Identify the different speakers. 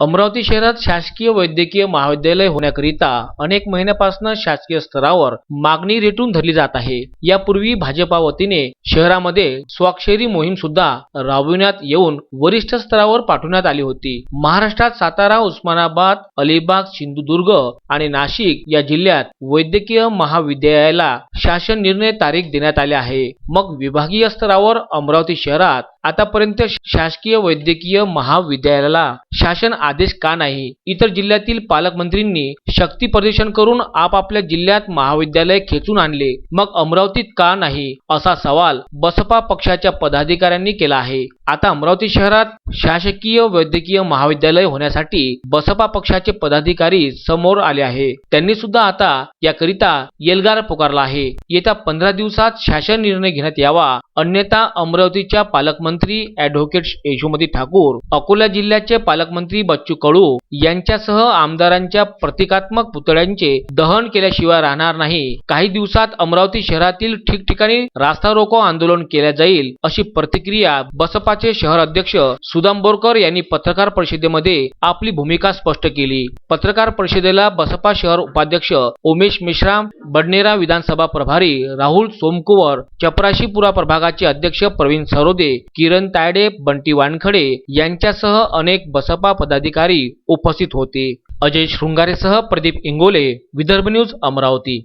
Speaker 1: अमरावती शहरात शासकीय वैद्यकीय महाविद्यालय होण्याकरिता अनेक महिन्यापासून शासकीय स्तरावर मागणी रेटून धरली जात आहे. यापूर्वी भाजपा वतीने शहरामध्ये स्वाक्षरी मोहीम सुद्धा राबविण्यात येऊन वरिष्ठ स्तरावर पाठवण्यात आली होती. महाराष्ट्रात सातारा उस्मानाबाद अलिबाग सिंधुदुर्ग आणि नाशिक या जिल्ह्यात वैद्यकीय महाविद्यालयाला शासन निर्णय तारीख देण्यात आले आहे. मग विभागीय स्तरावर अमरावती शहरात आतापर्यंत शासकीय वैद्यकीय महाविद्यालयाला शासन आदेश का नाही? इतर जिल्ह्यातील पालकमंत्रींनी शक्ती प्रदर्शन करून आपापल्या जिल्ह्यात महाविद्यालय खेचून आणले. मग अमरावतीत का नाही? असा सवाल बसपा पक्षाच्या पदाधिकाऱ्यांनी केला आहे. आता अमरावती शहरात शासकीय वैद्यकीय महाविद्यालय होण्यासाठी बसपा पक्षाचे पदाधिकारी समोर आले आहे. त्यांनी सुद्धा आता याकरिता एल्गार पुकारला आहे. येत्या पंधरा दिवसात शासन निर्णय घेण्यात यावा अन्यथा अमरावतीच्या पालकमंत्री अॅडव्होकेट यशोमती ठाकूर अकोला जिल्ह्याचे पालकमंत्री बच्चू कडू यांच्यासह आमदारांच्या प्रतिकात्मक पुतळ्यांचे दहन केल्याशिवाय राहणार नाही. काही दिवसात अमरावती शहरातील ठिकठिकाणी रास्ता रोको आंदोलन केल्या जाईल अशी प्रतिक्रिया बसपाचे शहर अध्यक्ष सुदाम बोरकर यांनी पत्रकार परिषदेमध्ये आपली भूमिका स्पष्ट केली. पत्रकार परिषदेला बसपा शहर उपाध्यक्ष उमेश मेश्राम बडनेरा विधानसभा प्रभारी राहुल सोमकुवर चपराशीपुरा प्रभागाचे अध्यक्ष प्रवीण सरोदे किरण तायडे बंटी वानखडे यांच्यासह अनेक बसपा पदाधिकारी उपस्थित होते. अजय शृंगारेसह प्रदीप इंगोले विदर्भ न्यूज अमरावती.